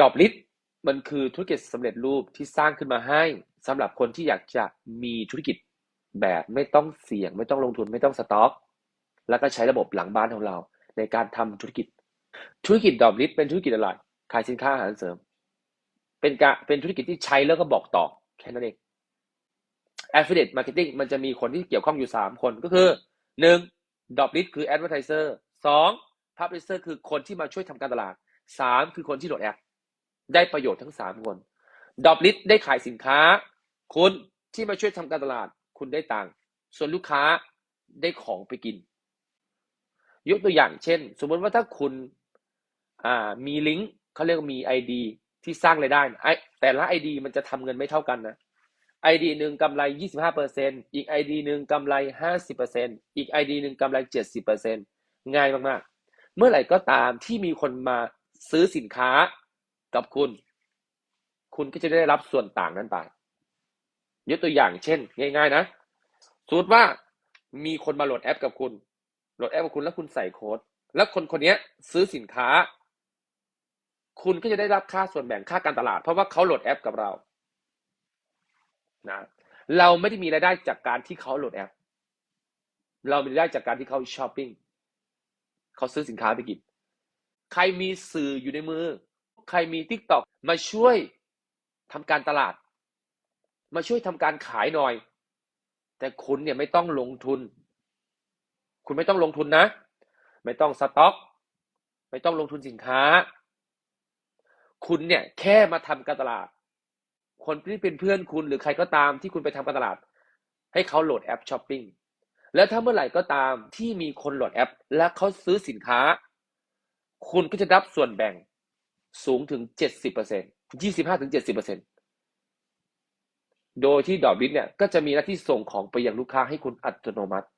ดอบลิสมันคือธุรกิจสำเร็จรูปที่สร้างขึ้นมาให้สำหรับคนที่อยากจะมีธุรกิจแบบไม่ต้องเสี่ยง ไม่ต้องลงทุนไม่ต้องสต็อก แล้วก็ใช้ระบบหลังบ้านของเรา ในการทำธุรกิจ ธุรกิจดอบลิสเป็นธุรกิจอะไรขายสินค้าอาหารเสริม เป็นการเป็นธุรกิจที่ใช้แล้วก็บอกต่อแค่นั้นเอง affiliate marketing มันจะมีคนที่เกี่ยวข้องอยู่ 3 คนก็คือ 1. ดอบลิสคือ advertiser 2. publisher คือคนที่มาช่วยทำการตลาด 3. คือคนที่โหลดแอป ได้ประโยชน์ทั้ง3คนดอบลิสได้ขายสินค้า คุณที่มาช่วยทำการตลาด คุณได้ตังค์ส่วนลูกค้าได้ของไปกิน ยกตัวอย่างเช่น สมมติว่าถ้าคุณมีลิงก์เขาเรียกว่ามี ID ที่สร้างรายได้ไอแต่ละ ID มันจะทำเงินไม่เท่ากันนะ ID หนึ่งกำไร 25%อีก ID หนึ่งกำไร 50%อีก ID หนึ่งกำไร 70%ง่ายมากๆ เมื่อไหร่ก็ตามที่มีคนมาซื้อสินค้า กับคุณ คุณก็จะได้รับส่วนต่างนั้นไปยกตัวอย่างเช่น ง่าย ๆ นะสมมติว่ามีคนมาโหลดแอปกับคุณ โหลดแอปกับคุณแล้วคุณใส่โค้ด แล้วคนคนนี้ซื้อสินค้า คุณก็จะได้รับค่าส่วนแบ่งค่าการตลาด เพราะว่าเขาโหลดแอปกับเรานะเราไม่ได้มีรายได้จากการที่เขาโหลดแอป เรามีรายได้จากการที่เขาช้อปปิ้งเขาซื้อสินค้าไปกิน ใครมีสื่ออยู่ในมือ ใครมีทิกตอกมาช่วยทำการตลาด มาช่วยทำการขายหน่อย แต่คุณเนี่ยไม่ต้องลงทุน คุณไม่ต้องลงทุนนะ ไม่ต้องสต็อก ไม่ต้องลงทุนสินค้า คุณเนี่ยแค่มาทำการตลาด คนที่เป็นเพื่อนคุณหรือใครก็ตามที่คุณไปทำการตลาด ให้เขาโหลดแอปช้อปปิ้งแล้วถ้าเมื่อไหร่ก็ตามที่มีคนโหลดแอป และเขาซื้อสินค้า คุณก็จะรับส่วนแบ่ง สูงถึง 70% 25ถึง70%โดยที่ดอกบิทเนี่ยก็จะมีหน้าที่ส่งของไปยังลูกค้าให้คุณอัตโนมัติ